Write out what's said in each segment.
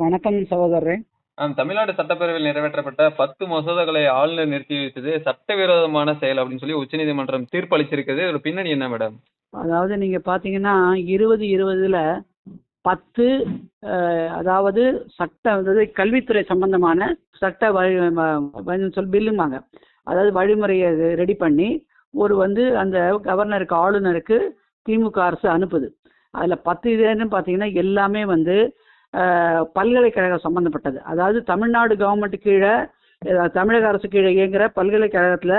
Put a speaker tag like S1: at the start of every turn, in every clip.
S1: வணக்கம் சகோதரரே.
S2: தமிழ்நாடு சட்டப்பேரவையில் நிறைவேற்றப்பட்ட பத்து மசோதாக்களை ஆளுநர் நிறுத்தி வைத்தது சட்டவிரோதமான செயல் அப்படின்னு சொல்லி உச்சநீதிமன்றம் தீர்ப்பு அளிச்சிருக்குது ஒரு பின்னணி என்ன மேடம்?
S1: அதாவது நீங்க பாத்தீங்கன்னா இருபது இருபதுல பத்து அதாவது சட்ட அதாவது கல்வித்துறை சம்பந்தமான சட்ட வழி சொல் பில்லுமாங்க அதாவது வழிமுறையை ரெடி பண்ணி ஒரு வந்து அந்த கவர்னருக்கு ஆளுநருக்கு திமுக அரசு அனுப்புது. அதுல பத்து இதுன்னு பாத்தீங்கன்னா எல்லாமே வந்து பல்கலைக்கழகம் சம்பந்தப்பட்டது. அதாவது தமிழ்நாடு கவர்மெண்ட் கீழே தமிழக அரசு கீழே இயங்குற பல்கலைக்கழகத்தில்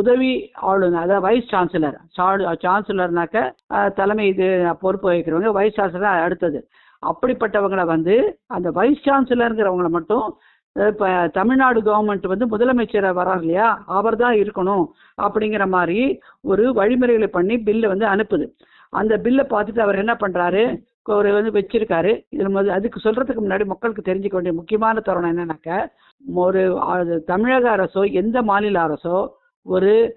S1: உதவி ஆளுநர் அதாவது வைஸ் சான்சலர் சான்சலர்னாக்க தலைமை இது பொறுப்பு வகிக்கிறவங்க வைஸ் சான்சலர் அடுத்தது. அப்படிப்பட்டவங்களை வந்து அந்த வைஸ் சான்சலருங்கிறவங்களை மட்டும் இப்போ தமிழ்நாடு கவர்மெண்ட் வந்து முதலமைச்சரை வரார் இல்லையா அவர் தான் இருக்கணும் அப்படிங்கிற மாதிரி ஒரு வழிமுறைகளை பண்ணி பில்லை வந்து அனுப்புது. அந்த பில்லை பார்த்துட்டு அவர் என்ன பண்ணுறாரு அவர் வந்து வச்சிருக்காரு. இதுல முதல்ல அதுக்கு சொல்றதுக்கு முன்னாடி மக்களுக்கு தெரிஞ்சுக்க வேண்டிய முக்கியமான தருணம் என்னன்னாக்க ஒரு தமிழக அரசோ எந்த மாநில அரசோ ஒரு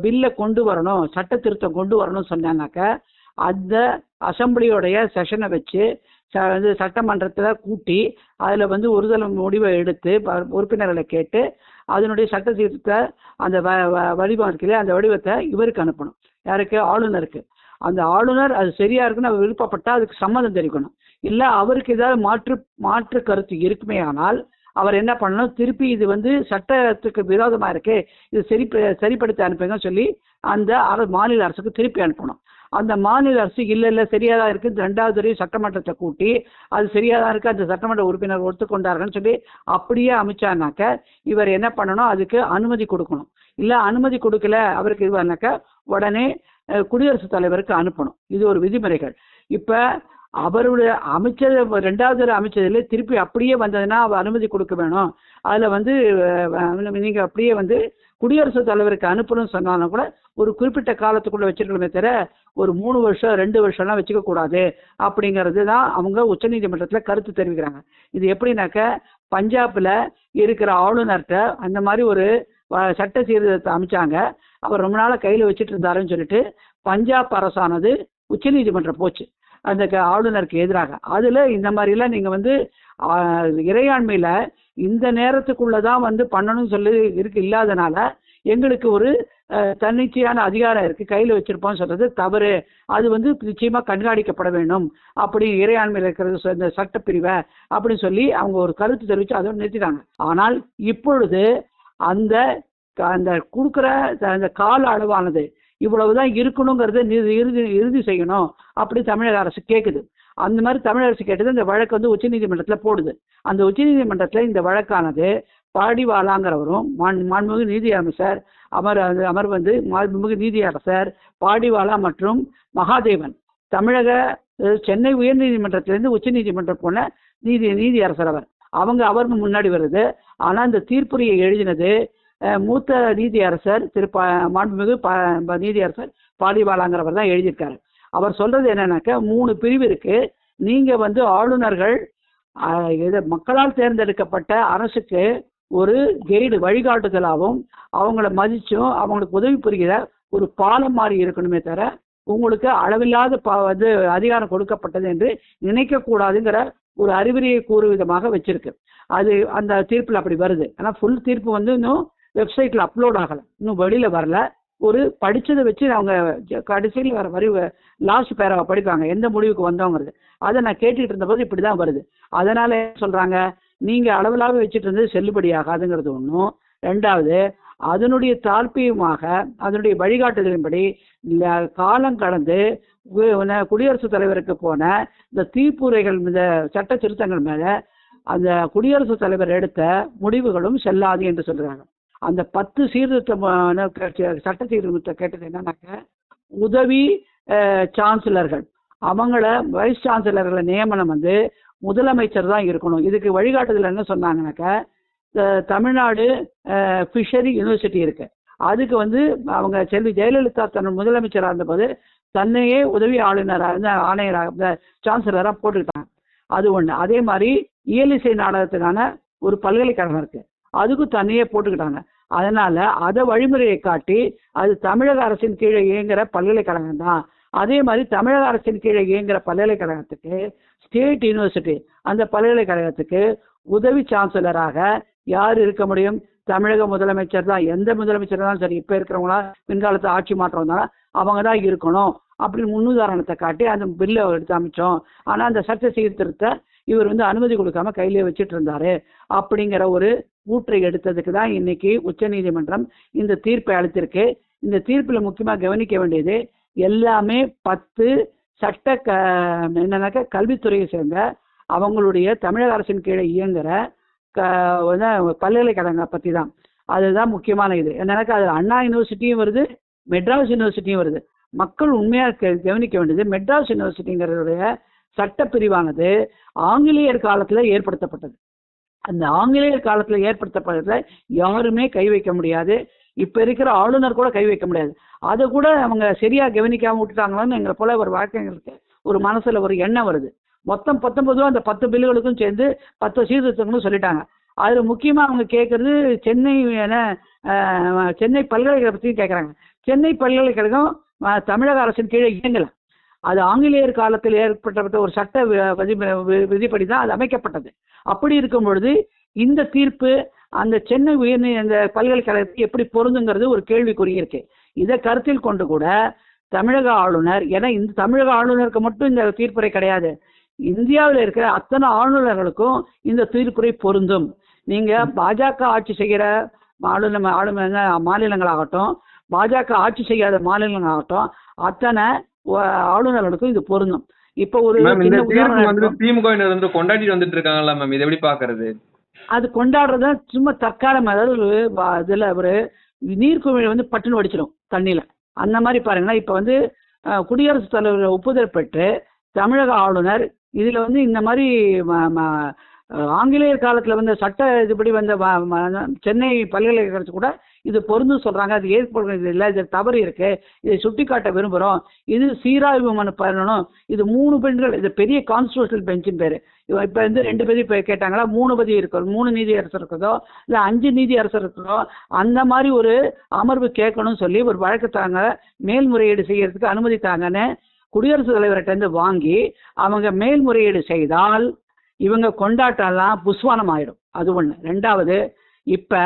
S1: பில்லை கொண்டு வரணும் சட்ட திருத்தம் கொண்டு வரணும்னு சொன்னாங்கனாக்க அந்த அசம்பிளியோடைய செஷனை வச்சு ச- வந்து சட்டமன்றத்தில் கூட்டி அதில் வந்து ஒருதல முடிவை எடுத்து ப- உறுப்பினர்களை கேட்டு அதனுடைய சட்ட திருத்த அந்த வ வடிவம் இருக்கு அந்த வடிவத்தை இவருக்கு அனுப்பணும். யாருக்கு? ஆளுநருக்கு. அந்த ஆளுநர் அது சரியா இருக்குன்னு அவர் விருப்பப்பட்டா அதுக்கு சம்மதம் தெரிவிக்கணும். இல்லை அவருக்கு ஏதாவது மாற்று மாற்று கருத்து இருக்குமே ஆனால் அவர் என்ன பண்ணணும்? திருப்பி இது வந்து சட்டத்துக்கு விரோதமா இருக்கு இது சரி சரிப்படுத்தி அனுப்புங்கன்னு சொல்லி அந்த மாநில அரசுக்கு திருப்பி அனுப்பணும். அந்த மாநில அரசு இல்லை இல்லை சரியாக தான் இருக்குது ரெண்டாவது தடவை சட்டமன்றத்தை கூட்டி அது சரியாக தான் இருக்குது அந்த சட்டமன்ற உறுப்பினர் ஒத்துக்கொண்டார்கள்னு சொல்லி அப்படியே அமைச்சானாக்க இவர் என்ன பண்ணணும்? அதுக்கு அனுமதி கொடுக்கணும். இல்லை அனுமதி கொடுக்கல அவருக்கு இதுவானாக்க உடனே குடியரசுத் தலைவருக்கு அனுப்பணும். இது ஒரு விதிமுறைகள். இப்போ அவருடைய அமைச்சர் ரெண்டாவது அமைச்சரில் திருப்பி அப்படியே வந்ததுன்னா அவர் அனுமதி கொடுக்க வேணும். அதில் வந்து நீங்கள் அப்படியே வந்து குடியரசுத் தலைவருக்கு அனுப்பணும்னு சொன்னாலும் கூட ஒரு குறிப்பிட்ட காலத்துக்குள்ள வச்சிருக்கணுமே தவிர ஒரு மூணு வருஷம் ரெண்டு வருஷம்லாம் வச்சுக்க கூடாது. அப்படிங்கிறது தான் அவங்க உச்சநீதிமன்றத்தில் கருத்து தெரிவிக்கிறாங்க. இது எப்படின்னாக்க பஞ்சாப்ல இருக்கிற ஆளுநர்கிட்ட அந்த மாதிரி ஒரு சட்ட சீர்திருத்தத்தை அமைச்சாங்க. அவர் ரொம்ப நாளாக கையில் வச்சுட்டு இருந்தாருன்னு சொல்லிட்டு பஞ்சாப் அரசானது உச்சநீதிமன்றம் போச்சு. அந்த க- ஆளுநருக்கு எதிராக. அதில் இந்த மாதிரிலாம் நீங்கள் வந்து இறையாண்மையில் இந்த நேரத்துக்குள்ளே தான் வந்து பண்ணணும்னு சொல்லி இருக்கு இல்லாதனால எங்களுக்கு ஒரு தன்னிச்சையான அதிகாரம் இருக்குது கையில் வச்சிருப்போம்னு சொல்கிறது தவறு. அது வந்து நிச்சயமாக கண்காணிக்கப்பட வேண்டும். அப்படி இறையாண்மையில் இருக்கிறது இந்த சட்டப்பிரிவை அப்படின்னு சொல்லி அவங்க ஒரு கருத்து தெரிவித்து அதை நிறுத்திட்டாங்க. ஆனால் இப்பொழுது அந்த அந்த கொடுக்குற அந்த கால அளவானது இவ்வளவுதான் இருக்கணுங்கிறத இறுதி இறுதி செய்யணும் அப்படி தமிழக அரசு கேட்குது அந்த மாதிரி தமிழக அரசு கேட்டது இந்த வழக்கு வந்து உச்சநீதிமன்றத்தில் போடுது. அந்த உச்சநீதிமன்றத்தில் இந்த வழக்கானது பாடிவாலாங்கிறவரும் மாண் மாண்புமிகு நீதி அமைச்சர் அமர் அமர் வந்து மாண்புமிகு நீதி அரசர் பாடிவாலா மற்றும் மகாதேவன் தமிழக சென்னை உயர்நீதிமன்றத்திலேருந்து உச்சநீதிமன்றம் போன நீதி நீதி அரசர் அவர். அவங்க அவர் முன்னாடி வருது. ஆனால் இந்த தீர்ப்புரையை எழுதினது மூத்த நீதியரசர் திரு ப மாண்புமிகு ப நீதியரசர் பாலிவாலாங்கிறவர் தான் எழுதியிருக்காரு. அவர் சொல்றது என்னன்னாக்க மூணு பிரிவு இருக்கு. நீங்க வந்து ஆளுநர்கள் இது மக்களால் தேர்ந்தெடுக்கப்பட்ட அரசுக்கு ஒரு கைடு வழிகாட்டுதலாகவும் அவங்கள மதிச்சும் அவங்களுக்கு உதவி புரிகிற ஒரு பாலம் மாதிரி இருக்கணுமே தவிர உங்களுக்கு அளவில்லாத ப வந்து அதிகாரம் கொடுக்கப்பட்டது என்று நினைக்கக்கூடாதுங்கிற ஒரு அறிவுரையை கூறு விதமாக வச்சிருக்கு. அது அந்த தீர்ப்பில் அப்படி வருது. ஆனால் ஃபுல் தீர்ப்பு வந்து இன்னும் வெப்சைட்டில் அப்லோட் ஆகலை. இன்னும் வெளியில் வரல. ஒரு படிச்சதை வச்சு அவங்க கடைசியில் வர வரி லாஸ்ட் பேராவை படிப்பாங்க. எந்த முடிவுக்கு வந்தோங்கிறது. அதை நான் கேட்டுட்டு இருந்தபோது இப்படி தான் வருது. அதனால என்ன சொல்றாங்க? நீங்க அளவிலாக வச்சுட்டு இருந்தது செல்லுபடி ஆகாதுங்கிறது ஒன்றும் ரெண்டாவது அதனுடைய தாழ்ப்பியுமாக அதனுடைய வழிகாட்டுதலின்படி காலம் கடந்து குடியரசுத் தலைவருக்கு போன இந்த தீப்புரைகள் இந்த சட்ட திருத்தங்கள் மேல அந்த குடியரசுத் தலைவர் எடுத்த முடிவுகளும் செல்லாது என்று சொல்றாங்க. அந்த பத்து சீர்திருத்தமான சட்ட சீர்திருத்தம் கேட்டது என்னன்னாக்க உதவி சான்சலர்கள். அவங்கள வைஸ் சான்சலர்களை நியமனம் வந்து முதலமைச்சர் தான் இருக்கணும். இதுக்கு வழிகாட்டுதல் என்ன சொன்னாங்கனாக்க தமிழ்நாடு ஃபிஷரி யூனிவர்சிட்டி இருக்கு. அதுக்கு வந்து அவங்க செல்வி ஜெயலலிதா தன் முதலமைச்சராக இருந்தபோது தன்னையே உதவி ஆளுநராக இருந்த ஆணையராக சான்சலராக போட்டுக்கிட்டாங்க. அது ஒன்று அதே மாதிரி இயலிசை நாடகத்துக்கான ஒரு பல்கலைக்கழகம் இருக்கு. அதுக்கும் தன்னையே போட்டுக்கிட்டாங்க. அதனால அதை வழிமுறையை காட்டி அது தமிழக அரசின் கீழே இயங்குற பல்கலைக்கழகம் தான். அதே மாதிரி தமிழக அரசின் கீழே இயங்குற பல்கலைக்கழகத்துக்கு ஸ்டேட் யூனிவர்சிட்டி அந்த பல்கலைக்கழகத்துக்கு உதவி சான்சலராக யார் இருக்க முடியும்? தமிழக முதலமைச்சர் தான். எந்த முதலமைச்சர் தான் சரி இப்போ இருக்கிறவங்களா பின்காலத்து ஆட்சி மாற்றம் தான் அவங்க தான் இருக்கணும் அப்படின்னு முன்னுதாரணத்தை காட்டி அந்த பில்லை எடுத்து அமைச்சோம். ஆனால் அந்த சட்ட சீர்திருத்த இவர் வந்து அனுமதி கொடுக்காம கையிலே வச்சுட்டு இருந்தாரு அப்படிங்கிற ஒரு ஊற்றை எடுத்ததுக்கு தான் இன்னைக்கு உச்சநீதிமன்றம் இந்த தீர்ப்பை அளித்திருக்கு. இந்த தீர்ப்பில் முக்கியமாக கவனிக்க வேண்டியது எல்லாமே பத்து சட்ட க என்னன்னாக்கா கல்வித்துறையை சேர்ந்த அவங்களுடைய தமிழக அரசின் கீழே இயங்குகிற க பல்கலைக்கழகங்களை பற்றி தான். அதுதான் முக்கியமான இது. என்னன்னாக்கா அது அண்ணா யூனிவர்சிட்டியும் வருது மெட்ராஸ் யூனிவர்சிட்டியும் வருது. மக்கள் உண்மையாக கவனிக்க வேண்டியது மெட்ராஸ் யூனிவர்சிட்டிங்கிறதுடைய சட்டப்பிரிவானது ஆங்கிலேயர் காலத்தில் ஏற்படுத்தப்பட்டது. அந்த ஆங்கிலேயர் காலத்தில் ஏற்படுத்தப்பட்டதில் யாருமே கை வைக்க முடியாது. இப்போ இருக்கிற ஆளுநர் கூட கை வைக்க முடியாது. அதை கூட அவங்க சரியாக கவனிக்காமல் விட்டுட்டாங்களான்னு எங்களை போல ஒரு வழக்கங்களுக்கு ஒரு மனசில் ஒரு எண்ணம் வருது. மொத்தம் பத்தொன்பது ரூபா அந்த பத்து பில்லுகளுக்கும் சேர்ந்து பத்து சீர்திருத்தங்களும் சொல்லிட்டாங்க. அதில் முக்கியமாக அவங்க கேட்குறது சென்னை என சென்னை பல்கலைக்கழகத்தையும் கேட்குறாங்க சென்னை பல்கலைக்கழகம் தமிழக அரசின் கீழே இயங்கலை. அது ஆங்கிலேயர் காலத்தில் ஏற்பட்ட ஒரு சட்ட விதி விதிப்படி தான் அது அமைக்கப்பட்டது. அப்படி இருக்கும் பொழுது இந்த தீர்ப்பு அந்த சென்னை உயர்நீ அந்த பல்கலைக்கழகத்துக்கு எப்படி பொருந்துங்கிறது ஒரு கேள்விக்குறி இருக்கு. இதை கருத்தில் கொண்டு கூட தமிழக ஆளுநர் ஏன்னா இந்த தமிழக ஆளுநருக்கு மட்டும் இந்த தீர்ப்புரை கிடையாது. இந்தியாவில் இருக்கிற அத்தனை ஆளுநர்களுக்கும் இந்த தீர்ப்புரை பொருந்தும். நீங்க பாஜக ஆட்சி செய்கிற ஆளுநர் ஆளுநர் மாநிலங்களாகட்டும் பாஜக ஆட்சி செய்யாத மாநிலங்களாகட்டும் அத்தனை ஆளுநர்களுக்கும் இது பொருந்தும் இப்போ ஒரு.
S2: திமுகவினர் வந்து கொண்டாடிட்டு வந்துட்டு இருக்காங்கல்ல மேம் இதை எப்படி பாக்குறது
S1: அது கொண்டாடுறது சும்மா தற்காலம் அதாவது இதுல ஒரு நீர்க்குமிழி வந்து பட்டுன்னு வடிச்சிடும் தண்ணியில அந்த மாதிரி பாருங்கன்னா இப்ப வந்து குடியரசுத் தலைவர் ஒப்புதல் பெற்று தமிழக ஆளுநர் இதுல வந்து இந்த மாதிரி ஆங்கிலேயர் காலத்துல வந்த சட்ட இதுபடி வந்த சென்னை பல்கலைக்கழகத்து கூட இது பொருந்து சொல்றாங்க அது ஏற்படுறது இல்லை இது தவறு இருக்கு இதை சுட்டிக்காட்ட விரும்புகிறோம் இது சீராய்வு மனு பண்ணணும். இது மூணு பெண்கள் இது பெரிய கான்ஸ்டியூஷனல் பெஞ்சின் பேர். இப்போ வந்து ரெண்டு பேரும் இப்போ கேட்டாங்களா மூணு பதி இருக்கிறோம் மூணு நீதி அரசர் இருக்கிறதோ இல்லை அஞ்சு நீதி அரசர் இருக்கிறதோ அந்த மாதிரி ஒரு அமர்வு கேட்கணும்னு சொல்லி ஒரு வழக்குத்தாங்க மேல்முறையீடு செய்யறதுக்கு அனுமதித்தாங்கன்னு குடியரசுத் தலைவர்கிட்ட வாங்கி அவங்க மேல்முறையீடு செய்தால் இவங்க கொண்டாட்டம்லாம் புஸ்வானம் ஆயிடும். அது ஒன்று ரெண்டாவது இப்போ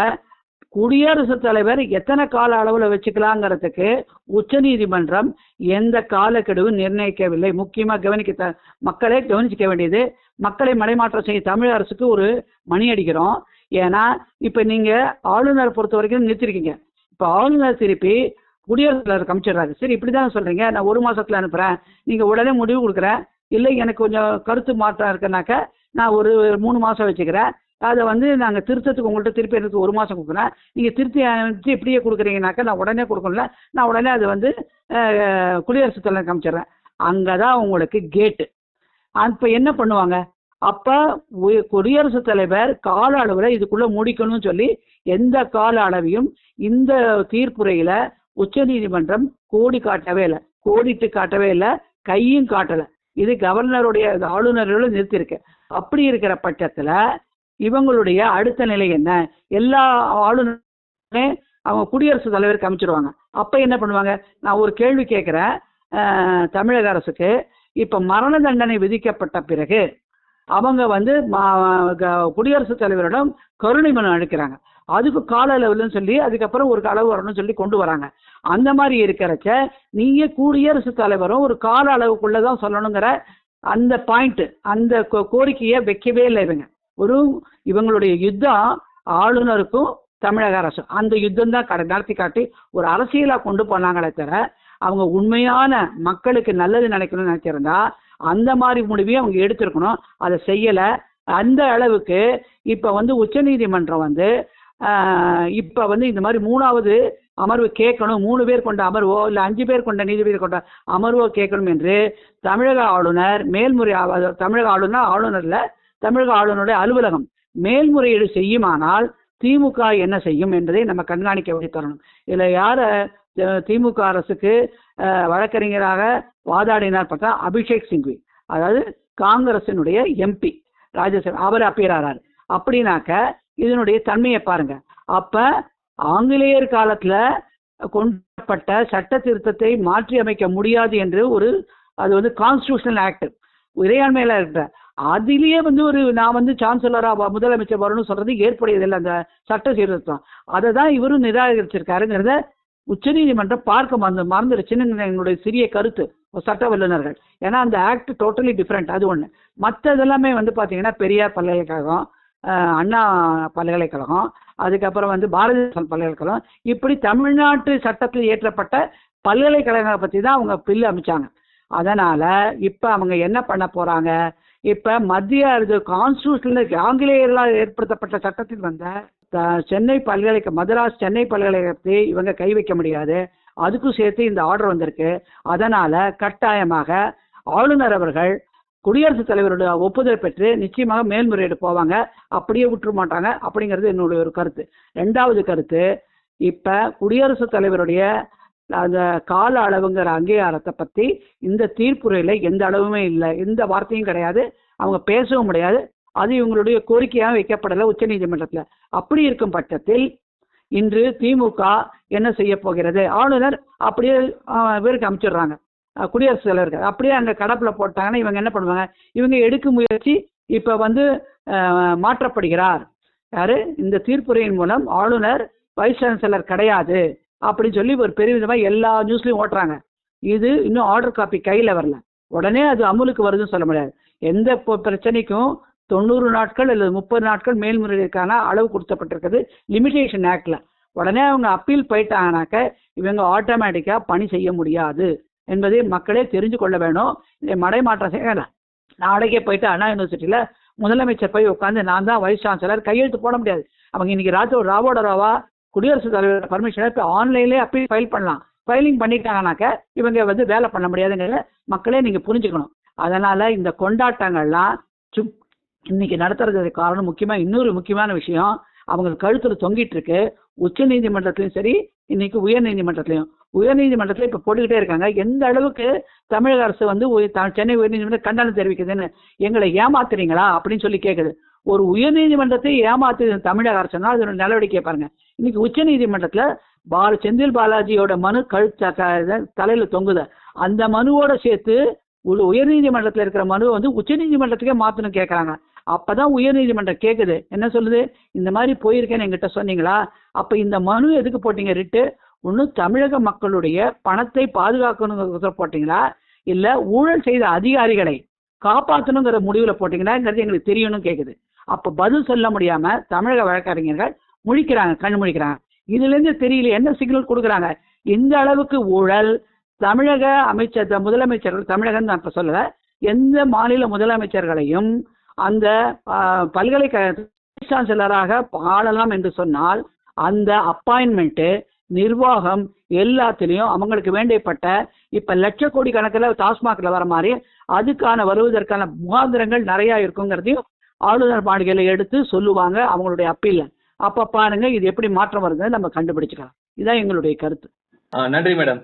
S1: குடியரசுத் தலைவர் எத்தனை கால அளவில் வச்சுக்கலாங்கிறதுக்கு உச்சநீதிமன்றம் எந்த காலக்கெடுவும் நிர்ணயிக்கவில்லை. முக்கியமாக கவனிக்க த- மக்களே கவனிச்சிக்க வேண்டியது மக்களை மடைமாற்றம் செய்ய தமிழ் அரசுக்கு ஒரு மணி அடிக்கிறோம். ஏன்னா இப்போ நீங்கள் ஆளுநரை பொறுத்த வரைக்கும் நிறுத்திருக்கீங்க. இப்போ ஆளுநர் திருப்பி குடியரசுத் தலைவர் அமைச்சிடுறாரு சரி இப்படி தானே சொல்கிறீங்க நான் ஒரு மாதத்தில் அனுப்புகிறேன் நீங்கள் உடனே முடிவு கொடுக்குறேன். இல்லை எனக்கு கொஞ்சம் கருத்து மாற்றம் இருக்குனாக்க நான் ஒரு மூணு மாதம் வச்சுக்கிறேன். அதை வந்து நாங்கள் திருத்தத்துக்கு உங்கள்கிட்ட திருப்பி எனக்கு ஒரு மாதம் கொடுக்குறேன் நீங்கள் திருத்தி அனுப்பிச்சு இப்படியே கொடுக்குறீங்கனாக்கா நான் உடனே கொடுக்கணும்ல. நான் உடனே அது வந்து குடியரசுத் தலைவர் காமிச்சிடுறேன். அங்கே தான் உங்களுக்கு கேட்டு அப்போ என்ன பண்ணுவாங்க? அப்போ குடியரசுத் தலைவர் கால அளவில் இதுக்குள்ளே முடிக்கணும்னு சொல்லி எந்த கால அளவையும் இந்த தீர்ப்புரையில் உச்சநீதிமன்றம் கோடி காட்டவே இல்லை. கோடிட்டு காட்டவே இல்லை. கையும் காட்டலை. இது கவர்னருடைய ஆளுநர்களும் நிறுத்தியிருக்கு. அப்படி இருக்கிற பட்சத்தில் இவங்களுடைய அடுத்த நிலை என்ன? எல்லா ஆளுநருமே அவங்க குடியரசுத் தலைவருக்கு அமைச்சிருவாங்க. அப்போ என்ன பண்ணுவாங்க? நான் ஒரு கேள்வி கேட்குறேன் தமிழக அரசுக்கு. இப்போ மரண தண்டனை விதிக்கப்பட்ட பிறகு அவங்க வந்து மா- க- குடியரசுத் தலைவரிடம் கருணை மனு அழைக்கிறாங்க அதுக்கு கால அளவுலன்னு சொல்லி அதுக்கப்புறம் ஒரு அளவு வரணும்னு சொல்லி கொண்டு வராங்க. அந்த மாதிரி இருக்கிறச்ச நீங்க குடியரசுத் தலைவரும் ஒரு கால அளவுக்குள்ளே தான் சொல்லணுங்கிற அந்த பாயிண்ட் அந்த கோ- கோரிக்கையை வைக்கவே இல்லை இவங்க. ஒரு இவங்களுடைய யுத்தம் ஆளுநருக்கும் தமிழக அரசு. அந்த யுத்தம் தான் கட- நடத்தி காட்டி ஒரு அரசியலாக கொண்டு போனாங்களே தவிர அவங்க உண்மையான மக்களுக்கு நல்லது நினைக்கணும்னு நினைச்சிருந்தா அந்த மாதிரி முடிவையும் அவங்க எடுத்திருக்கணும். அதை செய்யலை. அந்த அளவுக்கு இப்போ வந்து உச்சநீதிமன்றம் வந்து இப்போ வந்து இந்த மாதிரி மூணாவது அமர்வு கேட்கணும். மூணு பேர் கொண்ட அமர்வோ இல்லை அஞ்சு பேர் கொண்ட நீதிபதி கொண்ட அமர்வோ கேட்கணும் என்று தமிழக ஆளுநர் மேல்முறை தமிழக ஆளுநர் ஆளுநர்ல தமிழக ஆளுநருடைய அலுவலகம் மேல்முறையீடு செய்யுமானால் திமுக என்ன செய்யும் என்பதை நம்ம கண்காணிக்க வேண்டி தரணும். இதில் யார திமுக அரசுக்கு வழக்கறிஞராக வாதாடினார் பார்த்தா அபிஷேக் சிங்வி. அதாவது காங்கிரசினுடைய எம்பி ராஜ்யசபா அவர் அப்பியராறார் அப்படின்னாக்க இதனுடைய தன்மையை பாருங்க. அப்ப ஆங்கிலேயர் காலத்துல கொண்டப்பட்ட சட்ட திருத்தத்தை மாற்றி அமைக்க முடியாது என்று ஒரு அது வந்து கான்ஸ்டியூஷனல் ஆக்ட் இறையாண்மையில இருக்கிற அதிலேயே வந்து ஒரு நான் வந்து சான்சலரா முதலமைச்சர் வரணும்னு சொல்றது ஏற்புடையதில்லை அந்த சட்ட சீர்திருத்தம். அதை தான் இவரும் நிராகரிச்சிருக்காருங்கிறத உச்சநீதிமன்றம் பார்க்க மறந்து மறந்துருச்சுன்னு என்னுடைய சிறிய கருத்து சட்ட வல்லுநர்கள். ஏன்னா அந்த ஆக்ட் டோட்டலி டிஃப்ரெண்ட் அது ஒன்று மற்ற இதெல்லாமே வந்து பார்த்தீங்கன்னா பெரியார் பல்கலைக்கழகம் அண்ணா பல்கலைக்கழகம் அதுக்கப்புறம் வந்து பாரதிய பல்கலைக்கழகம் இப்படி தமிழ்நாட்டு சட்டத்தில் இயற்றப்பட்ட பல்கலைக்கழகங்களை பற்றி தான் அவங்க பில்லு அமைச்சாங்க. அதனால் இப்போ அவங்க என்ன பண்ண போகிறாங்க இப்போ மத்திய அரசு கான்ஸ்டியூஷனில் ஆங்கிலேயர்களால் ஏற்படுத்தப்பட்ட சட்டத்தில் வந்த த- சென்னை பல்கலைக்க மதராஸ் சென்னை பல்கலைக்கழகத்தை இவங்க கை வைக்க முடியாது. அதுக்கும் சேர்த்து இந்த ஆர்டர் வந்திருக்கு. அதனால கட்டாயமாக ஆளுநர் அவர்கள் குடியரசுத் தலைவருடைய ஒப்புதல் பெற்று நிச்சயமாக மேல்முறையீடு போவாங்க. அப்படியே விட்டுற மாட்டாங்க. அப்படிங்கிறது என்னுடைய ஒரு கருத்து. ரெண்டாவது கருத்து இப்ப குடியரசுத் தலைவருடைய அந்த கால அளவுங்கிற அங்கீகாரத்தை பற்றி இந்த தீர்ப்புரையில் எந்த அளவுமே இல்லை. எந்த வார்த்தையும் கிடையாது. அவங்க பேசவும் முடியாது. அது இவங்களுடைய கோரிக்கையாக வைக்கப்படலை உச்சநீதிமன்றத்தில் அப்படி இருக்கும் பட்சத்தில் இன்று திமுக என்ன செய்ய போகிறது? ஆளுநர் அப்படியே ஆஹ், இவருக்கு அமைச்சிடுறாங்க. குடியரசுத் தலைவருக்கு. அப்படியே அங்கே கடப்பில் போட்டாங்கன்னா இவங்க என்ன பண்ணுவாங்க? இவங்க எடுக்கும் முயற்சி இப்போ வந்து மாற்றப்படுகிறார். யாரு? இந்த தீர்ப்புரையின் மூலம் ஆளுநர் வைஸ் சான்சலர் கிடையாது. அப்படின்னு சொல்லி ஒரு பெரிய விதமாக எல்லா நியூஸ்லையும் ஓட்டுறாங்க. இது இன்னும் ஆர்டர் காப்பி கையில் வரல. உடனே அது அமுலுக்கு வருதுன்னு சொல்ல முடியாது. எந்த பிரச்சனைக்கும் தொண்ணூறு நாட்கள் அல்லது முப்பது நாட்கள் மேல்முறையீடுக்கான அளவு கொடுத்தப்பட்டிருக்குது லிமிடேஷன் ஆக்டில் உடனே அவங்க அப்பீல் போயிட்டாங்கனாக்க இவங்க ஆட்டோமேட்டிக்காக பணி செய்ய முடியாது என்பதை மக்களே தெரிஞ்சு கொள்ள வேணும். இதை மடைமாற்றம் செய்ய நாளைக்கே போயிட்டு அண்ணா யூனிவர்சிட்டியில் முதலமைச்சர் போய் உட்காந்து நான் தான் வைஸ் சான்சலர் கையெழுத்து போட முடியாது. அவங்க இன்னைக்கு ராத்திரி ராவோட ராவா குடியரசுத் தலைவர் பர்மிஷனை இப்போ ஆன்லைன்லேயே அப்பீல் ஃபைல் பண்ணலாம். ஃபைலிங் பண்ணிட்டாங்கனாக்க இவங்க வந்து வேலை பண்ண முடியாதுங்கிறத மக்களே நீங்கள் புரிஞ்சுக்கணும். அதனால் இந்த கொண்டாட்டங்கள்லாம் சும் இன்னைக்கு நடத்துறதுக்கு காரணம் முக்கியமாக இன்னொரு முக்கியமான விஷயம் அவங்க கழுத்தில் தொங்கிட்டு இருக்கு. உச்ச நீதிமன்றத்திலையும் சரி இன்னைக்கு உயர் நீதிமன்றத்திலையும். உயர் நீதிமன்றத்தில் இப்போ போட்டுக்கிட்டே இருக்காங்க. எந்த அளவுக்கு தமிழக அரசு வந்து சென்னை உயர் நீதிமன்றம் கண்டனம் தெரிவிக்குதுன்னு எங்களை ஏமாத்துறீங்களா அப்படின்னு சொல்லி கேட்குது ஒரு உயர்நீதிமன்றத்தை ஏமாத்து தமிழக அரசுனா அதோட நடவடிக்கை பாருங்க. இன்னைக்கு உச்ச நீதிமன்றத்துல பால செந்தில் பாலாஜியோட மனு கழுத்த தலையில தொங்குத. அந்த மனுவோட சேர்த்து ஒரு உயர்நீதிமன்றத்தில் இருக்கிற மனுவை வந்து உச்ச நீதிமன்றத்துக்கே மாத்தணும் கேட்கறாங்க அப்பதான் உயர்நீதிமன்றம் கேட்குது என்ன சொல்லுது? இந்த மாதிரி போயிருக்கேன்னு எங்கிட்ட சொன்னீங்களா? அப்ப இந்த மனு எதுக்கு போட்டீங்க ரிட்டு? ஒன்னும் தமிழக மக்களுடைய பணத்தை பாதுகாக்கணுங்கிற போட்டீங்களா? இல்ல ஊழல் செய்த அதிகாரிகளை காப்பாற்றணுங்கிற முடிவுல போட்டீங்களாங்கிறது எங்களுக்கு தெரியணும் கேக்குது. அப்போ பதில் சொல்ல முடியாம தமிழக வழக்கறிஞர்கள் முழிக்கிறாங்க கண் முழிக்கிறாங்க. இதுலேருந்து தெரியல என்ன சிக்னல் கொடுக்குறாங்க? இந்த அளவுக்கு ஊழல் தமிழக அமைச்சர் முதலமைச்சர்கள் தமிழகம் நான் இப்போ சொல்லல எந்த மாநில முதலமைச்சர்களையும் அந்த பல்கலைக்கழக சான்சலராக பாடலாம் என்று சொன்னால் அந்த அப்பாயின்மெண்ட் நிர்வாகம் எல்லாத்துலேயும் அவங்களுக்கு வேண்டியப்பட்ட இப்ப லட்ச கோடி கணக்கில் டாஸ்மாக்ல வர மாதிரி அதுக்கான வருவதற்கான முகாந்திரங்கள் நிறைய இருக்குங்கிறதையும் ஆளுநர் மாளிகையில எடுத்து சொல்லுவாங்க அவங்களுடைய அப்பீல்ல அப்ப பாருங்க இது எப்படி மாற்றம் வருதுன்னு நம்ம கண்டுபிடிச்சுக்கலாம். இதான் எங்களுடைய கருத்து.
S2: நன்றி மேடம்.